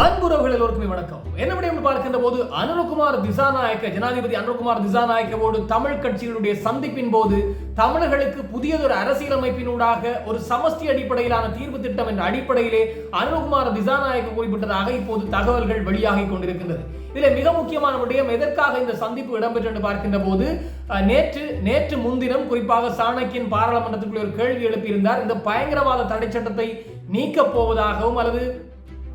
அன்புறவுகள் எல்லோருக்குமே வணக்கம். என்ன விடயம் பார்க்கின்ற போது அனுரகுமார் திசாநாயக்க ஜனாதிபதி அனுரகுமார் திசாநாயக்கவோடு தமிழ் கட்சிகளுடைய சந்திப்பின் போது தமிழர்களுக்கு புதியதொரு அரசியலமைப்பினூடாக ஒரு சமஸ்தி அடிப்படையிலான தீர்வு திட்டம் என்ற அடிப்படையிலே அனுரகுமார் திசாநாயக்க குறிப்பிட்டதாக இப்போது தகவல்கள் வெளியாகி கொண்டிருக்கின்றது. இதில் மிக முக்கியமான விடயம் எதற்காக இந்த சந்திப்பு இடம்பெற்று என்று பார்க்கின்ற போது அஹ், நேற்று நேற்று முன்தினம் குறிப்பாக சாணக்கியன் பாராளுமன்றத்துக்குள்ளே ஒரு கேள்வி எழுப்பியிருந்தார். இந்த பயங்கரவாத தடை சட்டத்தை நீக்கப் போவதாகவும் அல்லது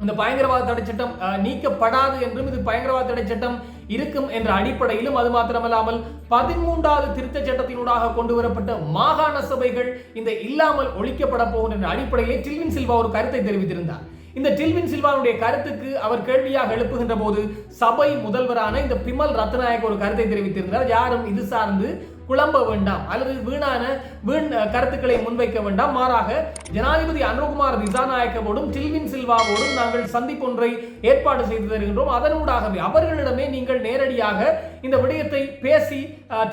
இந்த பயங்கரவாத தடை சட்டம் நீக்கப்படாது என்றும் இது பயங்கரவாத தடை சட்டம் இருக்கும் என்ற அடிப்படையிலும் அது மாத்திரமல்லாமல் பதிமூன்றாவது திருத்த சட்டத்தினூடாக கொண்டு வரப்பட்ட மாகாண சபைகள் இந்த இல்லாமல் ஒழிக்கப்பட போகின்ற என்ற அடிப்படையிலே டில்வின் சில்வா ஒரு கருத்தை தெரிவித்திருந்தார். இந்த டில்வின் சில்வாவுடைய கருத்துக்கு அவர் கேள்வியாக எழுப்புகின்ற போது சபை முதல்வரான இந்த பிமல் ரத்நாயக் ஒரு கருத்தை தெரிவித்திருந்தார். யாரும் இது சார்ந்து குழம்ப வேண்டாம். அல்லது வீணான வீண் கருத்துக்களை முன்வைக்க வேண்டாம். மாறாக ஜனாதிபதி அனுகுமார் திசாநாயக்கவோடும் டில்வின் சில்வாவோடும் நாங்கள் சந்திப்பொன்றை ஏற்பாடு செய்து தருகின்றோம். அதனூடாகவே அவர்களிடமே நீங்கள் நேரடியாக இந்த விடயத்தை பேசி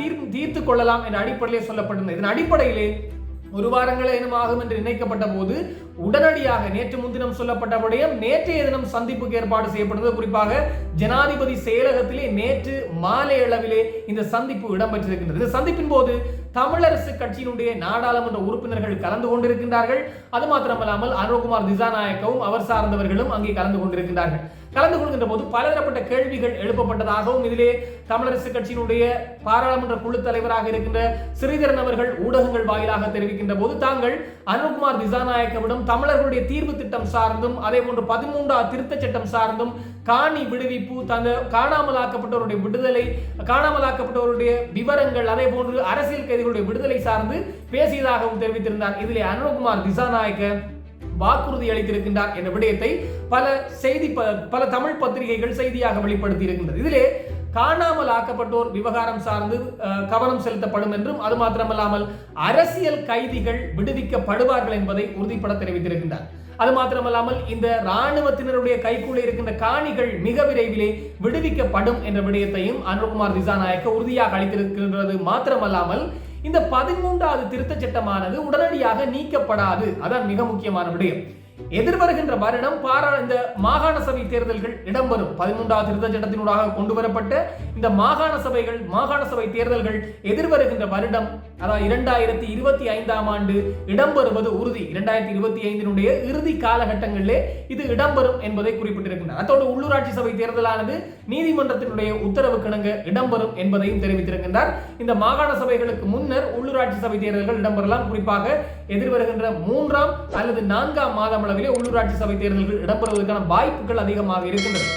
தீர் தீர்த்து கொள்ளலாம் என்ற அடிப்படையிலே சொல்லப்பட்டிருந்தது. இதன் அடிப்படையிலே ஒரு வாரங்களே இனம் ஆகும் என்று நினைக்கப்பட்ட போது உடனடியாக நேற்று முன்தினம் சொல்லப்பட்ட விடயம் நேற்றைய தினம் சந்திப்புக்கு ஏற்பாடு செய்யப்பட்டது குறிப்பாக ஜனாதிபதி செயலகத்திலே நேற்று மாலை அளவிலே இந்த சந்திப்பு இடம்பெற்றிருக்கின்றது. இந்த சந்திப்பின் போது தமிழரசு கட்சியினுடைய நாடாளுமன்ற உறுப்பினர்கள் கலந்து கொண்டிருக்கின்றார்கள். அது மாத்திரமல்லாமல் அனுகுமார் திசாநாயக்கவும் அவர் சார்ந்தவர்களும் அங்கே கலந்து கொண்டிருக்கின்றார்கள். கலந்து கொள்கின்ற போது பலதரப்பட்ட கேள்விகள் எழுப்பப்பட்டதாகவும் இதிலே தமிழரசு கட்சியினுடைய பாராளுமன்ற குழு தலைவராக இருக்கின்ற சிறிதரன் அவர்கள் ஊடகங்கள் வாயிலாக தெரிவிக்கின்ற போது தாங்கள் அனுகுமார் திசாநாயக்கவிடம் தமிழர்களுடைய தீர்வு திட்டம் சார்ந்தும் அதே போன்று பதிமூன்றாவது திருத்தச் சட்டம் சார்ந்தும் காணி விடுவிப்பு தந்த காணாமலாக்கப்பட்டவருடைய விடுதலை காணாமலாக்கப்பட்டவருடைய விவரங்கள் அதே போன்று அரசியல் கைதிகளுடைய விடுதலை சார்ந்து பேசியதாகவும் தெரிவித்திருந்தார். இதிலே அனுகுமார் திசாநாயக்க வாக்குறுதி அளித்திருக்கின்றார் என்ற விடயத்தை பல செய்தி ப- பல தமிழ் பத்திரிகைகள் செய்தியாக வெளிப்படுத்தி இருக்கின்றது இதிலே காணாமல் ஆக்கப்பட்டோர் விவகாரம் சார்ந்து கவனம் செலுத்தப்படும் என்றும் அது மாத்திரமல்லாமல் அரசியல் கைதிகள் விடுவிக்கப்படுவார்கள் என்பதை உறுதிப்பட தெரிவித்திருக்கின்றார். அது மாத்திரமல்லாமல் இந்த இராணுவத்தினருடைய கைக்குள்ளே இருக்கின்ற காணிகள் மிக விரைவிலே விடுவிக்கப்படும் என்ற விடயத்தையும் அனுகுமார் திசாநாயக்க உறுதியாக அளித்திருக்கின்றது. மாத்திரமல்லாமல் இந்த பதிமூன்றாவது திருத்தச் சட்டமானது உடனடியாக நீக்கப்படாது. அதான் மிக முக்கியமான விடயம். எதிர்வருகின்ற வருடம் பாரா இந்த மாகாண சபை தேர்தல்கள் இடம்பெறும். பதிமூன்றாவது திருத்த சட்டத்தினூடாக கொண்டு வரப்பட்ட இந்த மாகாண சபைகள் மாகாண சபை தேர்தல்கள் எதிர்வருகின்ற வருடம் அதாவது இரண்டாயிரத்தி இருபத்தி ஐந்தாம் ஆண்டு இடம்பெறுவது உறுதி. இரண்டாயிரத்தி இருபத்தி ஐந்தினுடைய இறுதி காலகட்டங்களிலே இது இடம்பெறும் என்பதை குறிப்பிட்டிருக்கின்றனர். அதோடு உள்ளூராட்சி சபை தேர்தலானது நீதிமன்றத்தினுடைய உத்தரவு கிணங்க இடம்பெறும் என்பதையும் தெரிவித்திருக்கின்றார். இந்த மாகாண சபைகளுக்கு முன்னர் உள்ளூராட்சி சபை தேர்தல்கள் இடம்பெறலாம். குறிப்பாக எதிர்வருகின்ற மூன்றாம் அல்லது நான்காம் மாதம் அளவிலே உள்ளூராட்சி சபை தேர்தல்கள் இடம்பெறுவதற்கான வாய்ப்புகள் அதிகமாக இருக்கின்றன.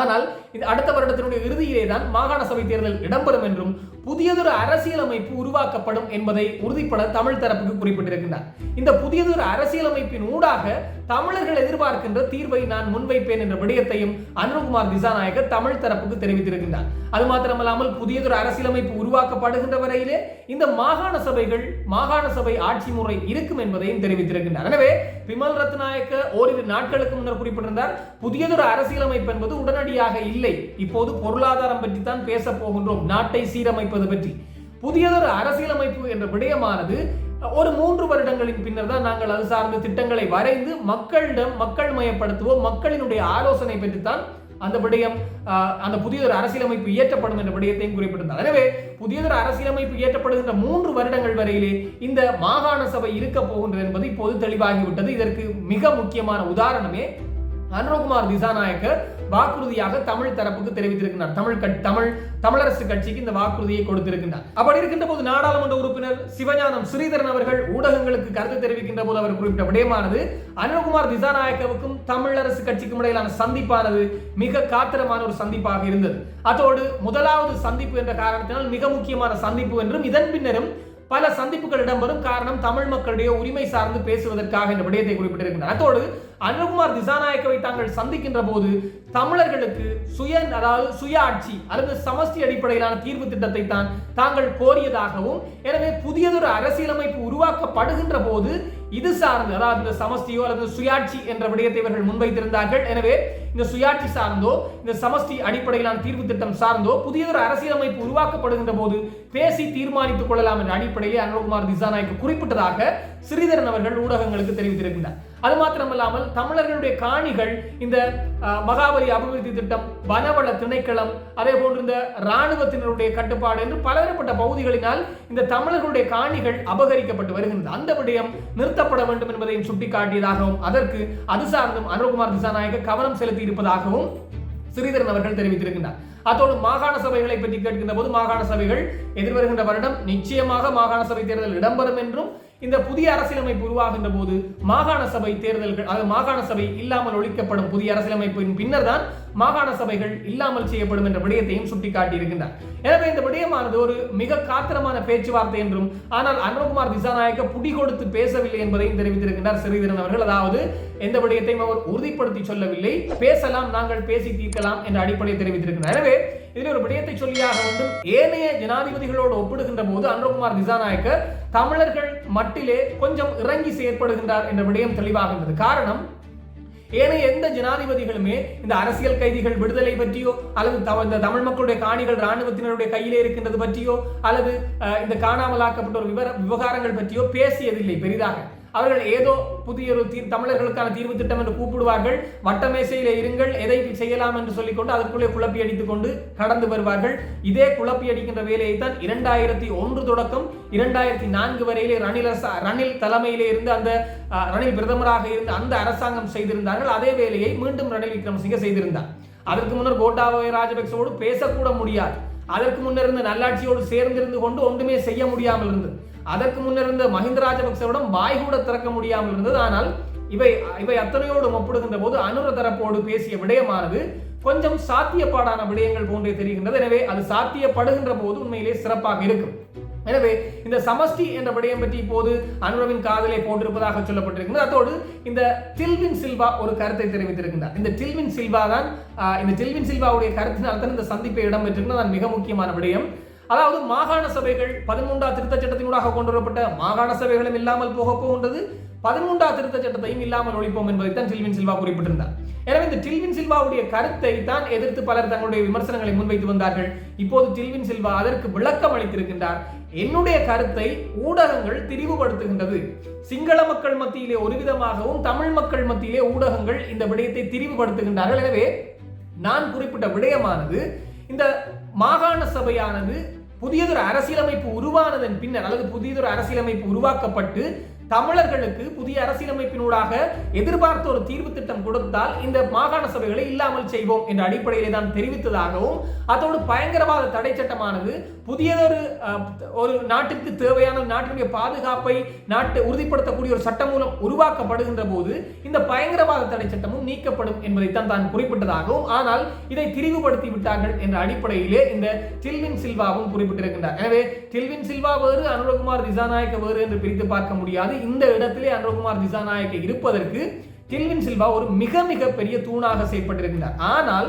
ஆனால் இது அடுத்த வருடத்தினுடைய இறுதியிலே தான் மாகாண சபை தேர்தல் இடம்பெறும் என்றும் புதியதொரு அரசியலமைப்பு உருவாக்கப்படும் என்பதை உறுதிப்பட தமிழ் தரப்புக்கு குறிப்பிட்டிருக்கின்றார். இந்த புதியதொரு அரசியலமைப்பின் ஊடாக தமிழர்கள் எதிர்பார்க்கின்ற தீர்வை நான் முன்வைப்பேன் என்ற விடயத்தையும் அனுகுமார் திசாநாயகர் தமிழ் தரப்புக்கு தெரிவித்திருக்கின்றார். அது மாத்திரமல்லாமல் புதியதொரு அரசியலமைப்பு உருவாக்கப்படுகின்ற வரையிலே இந்த மாகாண சபைகள் மாகாண சபை ஆட்சி முறை இருக்கும் என்பதையும் தெரிவித்திருக்கின்றார். எனவே விமல் ரத்நாயக்க ஓரிரு நாட்களுக்கு முன்னர் குறிப்பிட்டிருந்தார் புதியதொரு அரசியலமைப்பு என்பது உடனடியாக இல்லை. இப்போது பொருளாதாரம் பற்றி தான் பேச போகின்றோம். நாட்டை சீரமைப்பு அமைப்பது பற்றி. புதியதொரு அரசியலமைப்பு என்ற விடயமானது ஒரு மூன்று வருடங்களின் பின்னர் தான் நாங்கள் அது சார்ந்த திட்டங்களை வரைந்து மக்களிடம் மக்கள் மயப்படுத்துவோம் மக்களினுடைய ஆலோசனை பெற்றுத்தான் அந்த விடயம் அந்த புதியதொரு அரசியலமைப்பு இயற்றப்படும் என்ற விடயத்தையும் குறிப்பிட்டிருந்தார். எனவே புதியதொரு அரசியலமைப்பு இயற்றப்படுகின்ற மூன்று வருடங்கள் வரையிலே இந்த மாகாண சபை இருக்க போகின்றது என்பது இப்போது தெளிவாகிவிட்டது. இதற்கு மிக முக்கியமான உதாரணமே அனுரகுமார் திசாநாயக்கர் வாக்குறுதியாக தமிழ் தரப்புக்கு தெரிவித்திருக்கிறார் தமிழ் தமிழ் தமிழரசு கட்சிக்கு இந்த வாக்குறுதியை கொடுத்திருக்கின்றார். அப்படி இருக்கின்ற போது நாடாளுமன்ற உறுப்பினர் சிவஞானம் ஸ்ரீதரன் அவர்கள் ஊடகங்களுக்கு கருத்து தெரிவிக்கின்ற போது அவர் குறிப்பிட்ட விடயமானது அனில்குமார் திசாநாயக்கவுக்கும் தமிழரசு கட்சிக்கும் இடையிலான சந்திப்பானது மிக காத்திரமான ஒரு சந்திப்பாக இருந்தது. அதோடு முதலாவது சந்திப்பு என்ற காரணத்தினால் மிக முக்கியமான சந்திப்பு என்றும் இதன் பின்னரும் பல சந்திப்புகள் இடம்பெறும் காரணம் தமிழ் மக்களுடைய உரிமை சார்ந்து பேசுவதற்காக இந்த விடயத்தை குறிப்பிட்டிருக்கின்றனர் அத்தோடு அனுகுமார் திசாநாயக்கவை தாங்கள் சந்திக்கின்ற போது தமிழர்களுக்கு சுய அதாவது சுயாட்சி அல்லது சமஸ்தி அடிப்படையிலான தீர்வு திட்டத்தை தான் தாங்கள் கோரியதாகவும் எனவே புதியதொரு அரசியலமைப்பு உருவாக்கப்படுகின்ற போது இது சார்ந்து அதாவது இந்த சமஸ்தியோ அல்லது சுயாட்சி என்ற விடயத்தை இவர்கள் முன்வைத்திருந்தார்கள். எனவே இந்த சுயாட்சி சார்ந்தோ இந்த சமஸ்தி அடிப்படையிலான தீர்வு திட்டம் சார்ந்தோ புதியதொரு அரசியலமைப்பு உருவாக்கப்படுகின்ற போது பேசி தீர்மானித்துக் கொள்ளலாம் என்ற அடிப்படையில் அனுகுமார் திசாநாயக்கு குறிப்பிட்டதாக ஸ்ரீதரன் அவர்கள் ஊடகங்களுக்கு தெரிவித்திருக்கின்றார். அது மாத்திரமல்லாமல் தமிழர்களுடைய காணிகள் இந்த மகாபலி அபிவிருத்தி திட்டம் வனவள திணைக்களம் அதே போன்று இந்த இராணுவத்தினருடைய கட்டுப்பாடு என்று பலதரப்பட்ட பகுதிகளினால் இந்த தமிழர்களுடைய காணிகள் அபகரிக்கப்பட்டு வருகின்றது. அந்த விடயம் நிறுத்தப்பட வேண்டும் என்பதையும் சுட்டிக்காட்டியதாகவும் அதற்கு அது சார்ந்தும் அனுகுமார் திசாநாயக கவனம் செலுத்தி இருப்பதாகவும் ஸ்ரீதரன் அவர்கள் தெரிவித்திருக்கின்றார். அதோடு மாகாண சபைகளை பற்றி கேட்கின்ற போது மாகாண சபைகள் எதிர்வருகின்ற வருடம் நிச்சயமாக மாகாண சபை தேர்தல் இடம்பெறும் என்றும் இந்த புதிய அரசியலமைப்பு உருவாகின்ற போது மாகாண சபை தேர்தல்கள் அது மாகாண சபை இல்லாமல் ஒழிக்கப்படும் புதிய அரசியலமைப்பின் பின்னர் தான் மாகாண சபைகள் இல்லாமல் செய்யப்படும் என்ற விடயத்தையும் சுட்டிக்காட்டியிருக்கின்றார். எனவே இந்த விடயமானது ஒரு மிக காத்திரமான பேச்சுவார்த்தை என்றும் ஆனால் அனுகுமார் திசாநாயக்க புடி கொடுத்து பேசவில்லை என்பதையும் தெரிவித்திருக்கின்றார் ஸ்ரீதரன் அவர்கள். அதாவது எந்த விடயத்தையும் அவர் உறுதிப்படுத்தி சொல்லவில்லை. பேசலாம் நாங்கள் பேசி தீர்க்கலாம் என்ற அடிப்படையை தெரிவித்திருக்கிறார் எனவே இதில் ஒரு விடயத்தை சொல்லியாக வேண்டும். ஏனைய ஜனாதிபதிகளோடு ஒப்பிடுகின்ற போது அனுகுமார் திசாநாயக்கர் தமிழர்கள் மட்டிலே கொஞ்சம் இறங்கி செயற்படுகின்றார் என்ற விடயம் தெளிவாகின்றது காரணம் ஏனைய எந்த ஜனாதிபதிகளுமே இந்த அரசியல் கைதிகள் விடுதலை பற்றியோ அல்லது இந்த தமிழ் மக்களுடைய காணிகள் ராணுவத்தினருடைய கையிலே இருக்கின்றது பற்றியோ அல்லது இந்த காணாமலாக்கப்பட்ட ஒரு விவர விவகாரங்கள் பற்றியோ பேசியதில்லை பெரிதாக. அவர்கள் ஏதோ புதிய ஒரு தீர் தமிழர்களுக்கான தீர்வு திட்டம் என்று கூப்பிடுவார்கள். வட்டமேசையில் இருங்கள் எதை செய்யலாம் என்று சொல்லிக்கொண்டு அதற்குள்ளே குழப்பி அடித்துக் கொண்டு கடந்து வருவார்கள். இதே குழப்பி அடிக்கின்ற வேலையை தான் இரண்டாயிரத்தி ஒன்று தொடக்கம் இரண்டாயிரத்தி நான்கு வரையிலே ரணில் ரணில் தலைமையிலே இருந்து அந்த ரணில் பிரதமராக இருந்து அந்த அரசாங்கம் செய்திருந்தார்கள். அதே வேலையை மீண்டும் ரணில் விக்ரமசிங்க செய்திருந்தார். அதற்கு முன்னர் கோட்டாபய ராஜபக்சவோடு பேசக்கூட முடியாது. அதற்கு முன்னர் இருந்த நல்லாட்சியோடு சேர்ந்திருந்து கொண்டு ஒன்றுமே செய்ய முடியாமல் இருந்தது. அதற்கு முன்னர் இருந்த மஹிந்த ராஜபக்சவிடம் வாய் கூட திறக்க முடியாமல் இருந்தது. ஆனால் இவை இவை அத்தனையோடு ஒப்பிடுகின்ற போது அனுர தரப்போடு பேசிய விடயமானது கொஞ்சம் சாத்தியப்பாடான விடயங்கள் போன்றே தெரிகின்றது. எனவே அது சாத்தியப்படுகின்ற போது உண்மையிலே சிறப்பாக இருக்கும். எனவே இந்த சமஷ்டி என்ற விடயம் பற்றி இப்போது அனுரவின் காதலை போட்டிருப்பதாக சொல்லப்பட்டிருக்கிறது. அதோடு இந்த டில்வின் சில்வா ஒரு கருத்தை தெரிவித்திருக்கின்றார். இந்த டில்வின் சில்வா தான் இந்த டில்வின் சில்வாவுடைய கருத்தினால் தான் இந்த சந்திப்பை இடம்பெற்றிருக்கிறது. மிக முக்கியமான விடயம். அதாவது மாகாண சபைகள் பதிமூன்றாம் திருத்தச் சட்டத்தினூடாக கொண்டு வரப்பட்ட மாகாண சபைகளும் இல்லாமல் போக போகின்றது. பதிமூன்றாம் திருத்தச் சட்டத்தையும் இல்லாமல் ஒழிப்போம் என்பதைத்தான் டில்வின் சில்வா குறிப்பிட்டிருந்தார். எனவே இந்த டில்வின் சில்வாவுடைய கருத்தை தான் எதிர்த்து பலர் தங்களுடைய விமர்சனங்களை முன்வைத்து வந்தார்கள். இப்போது டில்வின் சில்வா அதற்கு விளக்கம் அளித்திருக்கின்றார். என்னுடைய கருத்தை ஊடகங்கள் திரிவுபடுத்துகின்றது. சிங்கள மக்கள் மத்தியிலே ஒரு விதமாகவும் தமிழ் மக்கள் மத்தியிலே ஊடகங்கள் இந்த விடயத்தை திரிவுபடுத்துகின்றார்கள். எனவே நான் குறிப்பிட்ட விடயமானது இந்த மாகாண சபையானது புதியதொரு அரசியலமைப்பு உருவானதன் பின்னர் அல்லது புதியதொரு அரசியலமைப்பு உருவாக்கப்பட்டு தமிழர்களுக்கு புதிய அரசியலமைப்பினூடாக எதிர்பார்த்த ஒரு தீர்வு திட்டம் கொடுத்தால் இந்த மாகாண சபைகளை இல்லாமல் செய்வோம் என்ற அடிப்படையிலே தான் தெரிவித்ததாகவும் அதோடு பயங்கரவாத தடை சட்டமானது புதியதொரு ஒரு நாட்டிற்கு தேவையான நாட்டினுடைய பாதுகாப்பை நாட்டை உறுதிப்படுத்தக்கூடிய ஒரு சட்டம் மூலம் உருவாக்கப்படுகின்ற போது இந்த பயங்கரவாத தடை சட்டமும் நீக்கப்படும் என்பதைத்தான் தான் குறிப்பிட்டதாகவும் ஆனால் இதை திரிவுபடுத்தி விட்டார்கள் என்ற அடிப்படையிலே இந்த டில்வின் சில்வாவும் குறிப்பிட்டிருக்கின்றார். எனவே டில்வின் சில்வா வேறு அனுரகுமார் திசாநாயக்க வேறு என்று பிரித்து பார்க்க முடியாது. இந்த இடத்திலே அனுரகுமார் திசாநாயக்க இருப்பதற்கு டில்வின் சில்வா ஒரு மிக மிக பெரிய தூணாக செயற்பட்டிருக்கின்றார். ஆனால்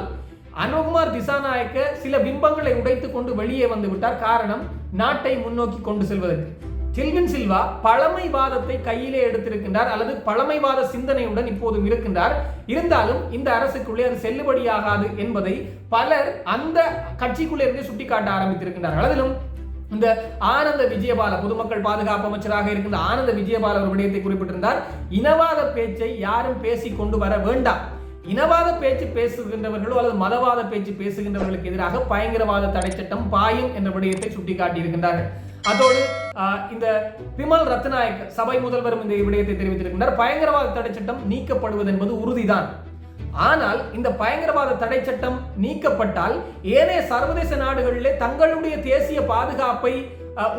அனுகுமார் திசாநாயக்க சில பிம்பங்களை உடைத்து கொண்டு வெளியே வந்து விட்டார். காரணம் நாட்டை முன்னோக்கி கொண்டு செல்வதற்கு. டில்வின் சில்வா பழமைவாதத்தை கையிலே எடுத்திருக்கின்றார் அல்லது பழமைவாத சிந்தனையுடன் இப்போதும் இருக்கின்றார். இருந்தாலும் இந்த அரசுக்குள்ளே அது செல்லுபடியாகாது என்பதை பலர் அந்த கட்சிக்குள்ளே இருந்து சுட்டிக்காட்ட ஆரம்பித்திருக்கின்றார்கள். அதிலும் இந்த ஆனந்த விஜயபால பொதுமக்கள் பாதுகாப்பு அமைச்சராக இருக்கின்ற ஆனந்த விஜயபால ஒரு விடயத்தை குறிப்பிட்டிருந்தார். இனவாத பேச்சை யாரும் பேசி கொண்டு வர வேண்டாம். இனவாத பேச்சு பேசுகின்றவர்களோ அல்லது மதவாத பேச்சு பேசுகின்றவர்களுக்கு எதிராக பயங்கரவாத தடை சட்டம் பாயும் என்ற விடயத்தை சுட்டிக்காட்டியிருக்கின்றார்கள். அதோடு இந்த பிமல் ரத்நாயக் சபை முதல்வரும் இந்த விடயத்தை தெரிவித்திருக்கின்றார். பயங்கரவாத தடை சட்டம் நீக்கப்படுவது என்பது உறுதிதான். ஆனால் இந்த பயங்கரவாத தடை சட்டம் நீக்கப்பட்டால் ஏனைய சர்வதேச நாடுகளிலே தங்களுடைய தேசிய பாதுகாப்பை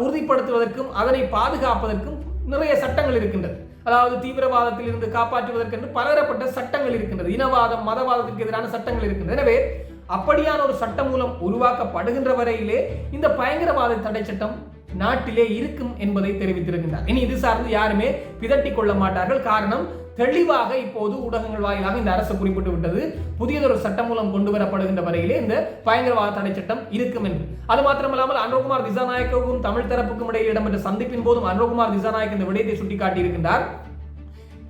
உறுதிப்படுத்துவதற்கும் அதனை பாதுகாப்பதற்கும் நிறைய சட்டங்கள் இருக்கின்றது. அதாவது தீவிரவாதத்தில் இருந்து காப்பாற்றுவதற்கென்று பலரப்பட்ட சட்டங்கள் இருக்கின்றது. இனவாதம் மதவாதத்திற்கு எதிரான சட்டங்கள் இருக்கின்றது. எனவே அப்படியான ஒரு சட்டம் மூலம் உருவாக்கப்படுகின்ற வரையிலே இந்த பயங்கரவாத தடை சட்டம் நாட்டிலே இருக்கும் என்பதை தெரிவித்திருக்கின்றார். இனி இது சார்ந்து யாருமே பிதட்டி கொள்ள மாட்டார்கள். காரணம் தெளிவாக இப்போது ஊடகங்கள் வாயிலாக இந்த அரசு குறிப்பிட்டு விட்டது. புதியதொரு சட்டம் மூலம் கொண்டு வரப்படுகின்ற வரையிலே இந்த பயங்கரவாத தடை சட்டம் இருக்கும் என்று. அது மாத்திரமல்லாமல் அனுகுமார் திசாநாயக்கவுக்கும் தமிழ் தரப்புக்கும் இடையில் இடம்பெற்ற சந்திப்பின் போதும் அனுகுமார் திசாநாயக் இந்த விடயத்தை சுட்டிக்காட்டியிருக்கின்றார்.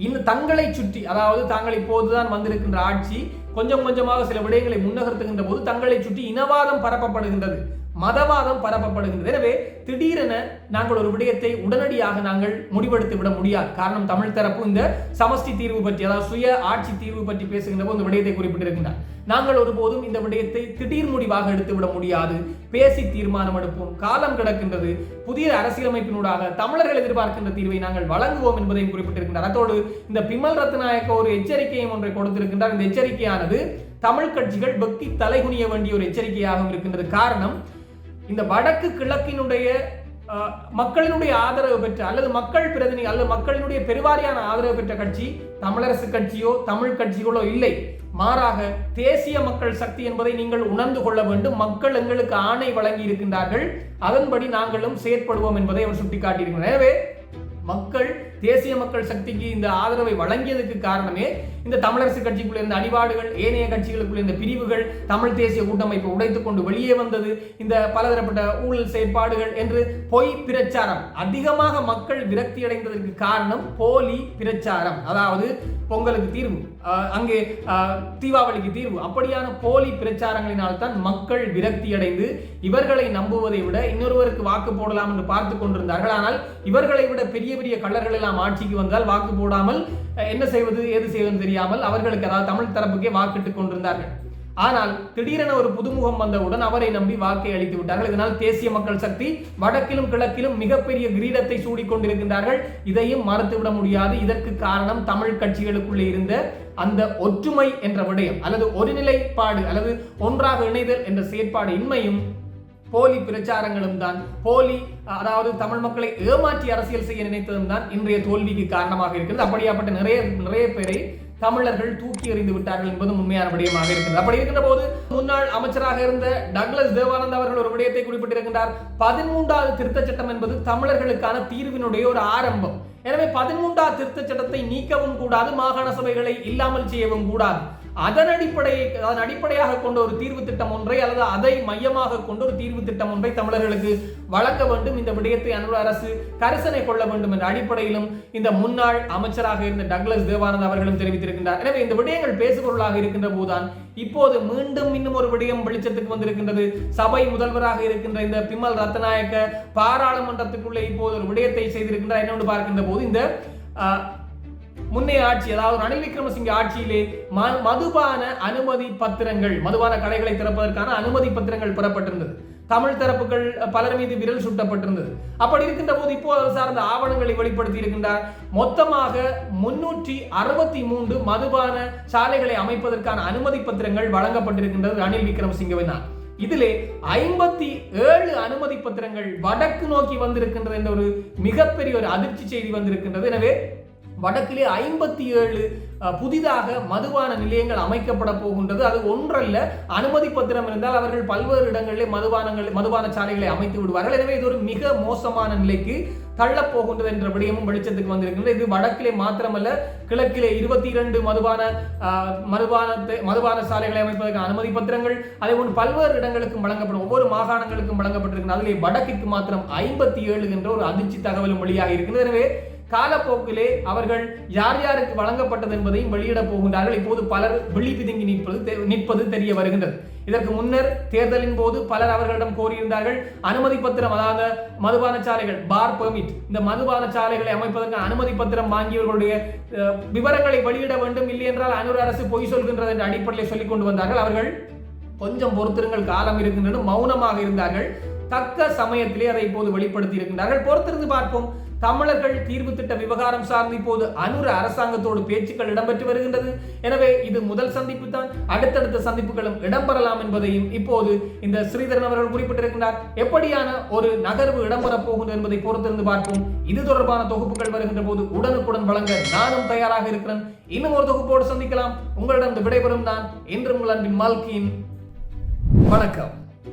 இந்த தங்களை சுற்றி அதாவது தாங்கள் இப்போதுதான் வந்திருக்கின்ற ஆட்சி கொஞ்சம் கொஞ்சமாக சில விடயங்களை முன்னகர்த்துகின்ற போது தங்களை சுற்றி இனவாதம் பரப்பப்படுகின்றது. மதவாதம் பரப்பப்படுகின்றது. எனவே திடீரென நாங்கள் ஒரு விடயத்தை உடனடியாக நாங்கள் முடிவெடுத்து விட முடியாது. காரணம் தமிழ் தரப்பு இந்த சமஷ்டி தீர்வு பற்றி அதாவது சுய ஆட்சி தீர்வு பற்றி பேசுகின்ற போது இந்த விடயத்தை குறிப்பிட்டிருக்கின்றார். நாங்கள் ஒருபோதும் இந்த விடயத்தை திடீர் முடிவாக எடுத்து விட முடியாது. பேசி தீர்மானம் எடுப்போம். காலம் கிடக்கின்றது. புதிய அரசியலமைப்பினூடாக தமிழர்கள் எதிர்பார்க்கின்ற தீர்வை நாங்கள் வழங்குவோம் என்பதையும் குறிப்பிட்டிருக்கின்றார். அத்தோடு இந்த பிமல் ரத்நாயக்க ஒரு எச்சரிக்கையும் ஒன்றை கொடுத்திருக்கின்றார். இந்த எச்சரிக்கையானது தமிழ் கட்சிகள் வெக்கி தலைகுனிய வேண்டிய ஒரு எச்சரிக்கையாகவும் இருக்கின்றது. காரணம் இந்த வடக்கு கிழக்கினுடைய மக்களினுடைய ஆதரவு பெற்ற அல்லது மக்கள் பிரதிநிதி அல்லது மக்களினுடைய பெருவாரியான ஆதரவு பெற்ற கட்சி தமிழரசு கட்சியோ தமிழ் கட்சிகளோ இல்லை. மாறாக தேசிய மக்கள் சக்தி என்பதை நீங்கள் உணர்ந்து கொள்ள வேண்டும். மக்கள் எங்களுக்கு ஆணை வழங்கி இருக்கின்றார்கள். அதன்படி நாங்களும் செயற்படுவோம் என்பதை அவர் சுட்டிக்காட்டியிருக்கிறார். எனவே மக்கள் தேசிய மக்கள் சக்திக்கு இந்த ஆதரவை வழங்கியதுக்கு காரணமே இந்த தமிழரசு கட்சிக்குள்ள இருந்த அடிபாடுகள் ஏனைய கட்சிகளுக்குள்ள இருந்த பிரிவுகள் தமிழ் தேசிய கூட்டமைப்பை உடைத்துக் கொண்டு வெளியே வந்தது இந்த பலதரப்பட்ட ஊழல் செயற்பாடுகள் என்று பொய் பிரச்சாரம். அதிகமாக மக்கள் விரக்தி அடைந்ததற்கு காரணம் போலி பிரச்சாரம். அதாவது பொங்கலுக்கு தீர்வு. அங்கே தீபாவளிக்கு தீர்வு. அப்படியான போலி பிரச்சாரங்களினால் தான் மக்கள் விரக்தி அடைந்து இவர்களை நம்புவதை விட இன்னொருவருக்கு வாக்கு போடலாம் என்று பார்த்து கொண்டிருந்தார்கள். ஆனால் இவர்களை விட பெரிய பெரிய கள்ளர்கள் எல்லாம் ஆட்சிக்கு வந்தால் வாக்கு போடாமல் என்ன செய்வது ஏது செய்வது தெரியாமல் அவர்களுக்கு அதாவது தமிழ் தரப்புக்கே வாக்கிட்டுக் கொண்டிருந்தார்கள். ஆனால் திடீரென ஒரு புதுமுகம் வந்தவுடன் அவரை நம்பி வாக்கை அளித்து விட்டார்கள். இதனால் தேசிய மக்கள் சக்தி வடக்கிலும் கிழக்கிலும் மிகப்பெரிய கிரீடத்தை சூடிக்கொண்டிருக்கின்றார்கள் இதையும் மறுத்துவிட முடியாது. இதற்கு காரணம் தமிழ் கட்சிகளுக்குள்ளே இருந்த அந்த ஒற்றுமை என்ற விடயம் அல்லது ஒருநிலைப்பாடு அல்லது ஒன்றாக இணைதல் என்ற செயற்பாடு இன்மையும் போலி பிரச்சாரங்களும் தான். போலி அதாவது தமிழ் மக்களை ஏமாற்றி அரசியல் செய்ய நினைத்ததும் தான் இன்றைய தோல்விக்கு காரணமாக இருக்கிறது. அப்படியாப்பட்ட நிறைய நிறைய பேரை தமிழர்கள் தூக்கி எறிந்து விட்டார்கள் என்பதும் உண்மையான விடயமாக இருக்கிறது. அப்படி இருக்கின்ற போது முன்னாள் அமைச்சராக இருந்த டக்ளஸ் தேவானந்த் அவர்கள் ஒரு விடயத்தை குறிப்பிட்டிருக்கின்றார். பதிமூன்றாவது திருத்தச் சட்டம் என்பது தமிழர்களுக்கான தீர்வினுடைய ஒரு ஆரம்பம். எனவே பதிமூன்றாவது திருத்தச் சட்டத்தை நீக்கவும் கூடாது மாகாண சபைகளை இல்லாமல் செய்யவும் கூடாது. அதன் அடிப்படையை அதன் அடிப்படையாக கொண்ட ஒரு தீர்வு திட்டம் ஒன்றை அல்லது அதை மையமாக கொண்ட ஒரு தீர்வு திட்டம் ஒன்றை தமிழர்களுக்கு வழங்க வேண்டும். இந்த விடயத்தை அன்பு அரசு கரிசனை கொள்ள வேண்டும் என்ற அடிப்படையிலும் இந்த முன்னாள் அமைச்சராக இருந்த டக்ளஸ் தேவானந்த் அவர்களும் தெரிவித்திருக்கின்றார். எனவே இந்த விடயங்கள் பேசுபொருளாக இருக்கின்ற போதுதான் இப்போது மீண்டும் இன்னும் ஒரு விடயம் வெளிச்சத்துக்கு வந்திருக்கின்றது. சபை முதல்வராக இருக்கின்ற இந்த பிமல் ரத்நாயக்க பாராளுமன்றத்துக்குள்ளே இப்போது ஒரு விடயத்தை செய்திருக்கின்றார். என்னொன்று பார்க்கின்ற போது இந்த முன்னைய ஆட்சி அதாவது ரணில் விக்ரமசிங்க ஆட்சியிலே ம- மதுபான அனுமதி பத்திரங்கள் மதுபான கடைகளை திறப்பதற்கான அனுமதி பத்திரங்கள் பெறப்பட்டிருந்தது. தமிழ் தரப்புகள் பலர் மீது விரல் சுட்டப்பட்டிருந்தது. அப்படி இருக்கின்ற போது இப்போ அது சார்ந்த ஆவணங்களை வெளிப்படுத்தி இருக்கின்றார். மொத்தமாக முன்னூற்றி அறுபத்தி மூன்று மதுபான சாலைகளை அமைப்பதற்கான அனுமதி பத்திரங்கள் வழங்கப்பட்டிருக்கின்றது ரணில் விக்ரமசிங்கவினால். இதிலே ஐம்பத்தி ஏழு அனுமதி பத்திரங்கள் வடக்கு நோக்கி வந்திருக்கின்றது என்ற ஒரு மிகப்பெரிய ஒரு அதிர்ச்சி செய்தி வந்திருக்கின்றது. எனவே வடக்கிலே ஐம்பத்தி ஏழு புதிதாக மதுபான நிலையங்கள் அமைக்கப்பட போகின்றது. அது ஒன்றல்ல அனுமதி பத்திரம் இருந்தால் அவர்கள் பல்வேறு இடங்களிலே மதுபானங்கள் மதுபான சாலைகளை அமைத்து விடுவார்கள். எனவே இது ஒரு மிக மோசமான நிலைக்கு தள்ளப்போகின்றது என்ற விடயமும் வெளிச்சத்துக்கு வந்திருக்கின்றது. இது வடக்கிலே மாத்திரமல்ல கிழக்கிலே இருபத்தி இரண்டு மதுபான ஆஹ், மதுபானத்தை மதுபான சாலைகளை அமைப்பதற்கு அனுமதி பத்திரங்கள் அதே போன்று பல்வேறு இடங்களுக்கும் வழங்கப்படும் ஒவ்வொரு மாகாணங்களுக்கும் வழங்கப்பட்டிருக்கிறது அதிலே வடக்கிற்கு மாத்திரம் ஐம்பத்தி ஏழு என்ற ஒரு அதிர்ச்சி தகவலும் வெளியாக இருக்கிறது எனவே காலப்போக்கிலே அவர்கள் யார் யாருக்கு வழங்கப்பட்டது என்பதையும் வெளியிடப் போகின்றார்கள். இப்போது பலர் விழி பிதுங்கி நிற்பது தெ- நிற்பது தெரிய வருகின்றது. இதற்கு முன்னர் தேர்தலின் போது பலர் அவர்களிடம் கோரியிருந்தார்கள். அனுமதி பத்திரம் அதாவது மதுபான சாலைகள் பார் பெர்மிட் இந்த மதுபான சாலைகளை அமைப்பதற்கு அனுமதி பத்திரம் வாங்கியவர்களுடைய விவரங்களை வெளியிட வேண்டும் இல்லை என்றால் அனுர் அரசு பொய் சொல்கின்றது என்ற அடிப்படையில் சொல்லிக் கொண்டு வந்தார்கள். அவர்கள் கொஞ்சம் பொறுத்திருங்கள் காலம் இருக்கின்றது மௌனமாக இருந்தார்கள். தக்க சமயத்திலே அதை இப்போது வெளிப்படுத்தி இருக்கின்றார்கள் பொறுத்திருந்து பார்ப்போம். தமிழர்கள் தீர்வு திட்ட விவகாரம் சார்ந்து இப்போது அனுர அரசாங்கத்தோடு பேச்சுக்கள் இடம்பெற்று வருகின்றது. எனவே இது முதல் சந்திப்பு தான் அடுத்தடுத்த சந்திப்புகளும் இடம்பெறலாம் என்பதையும் இப்போது இந்த ஸ்ரீதரன் அவர்கள் குறிப்பிட்டிருக்கின்றார். எப்படியான ஒரு நகர்வு இடம்பெறப் போகுது என்பதை பொறுத்திருந்து பார்ப்போம். இது தொடர்பான தொகுப்புகள் வருகின்ற போது உடனுக்குடன் வழங்க நானும் தயாராக இருக்கிறேன். இன்னும் ஒரு தொகுப்போடு சந்திக்கலாம். உங்களிடம் விடைபெறும் நான் இன்றும் உங்கள் அன்பின் மால்கியின். வணக்கம்.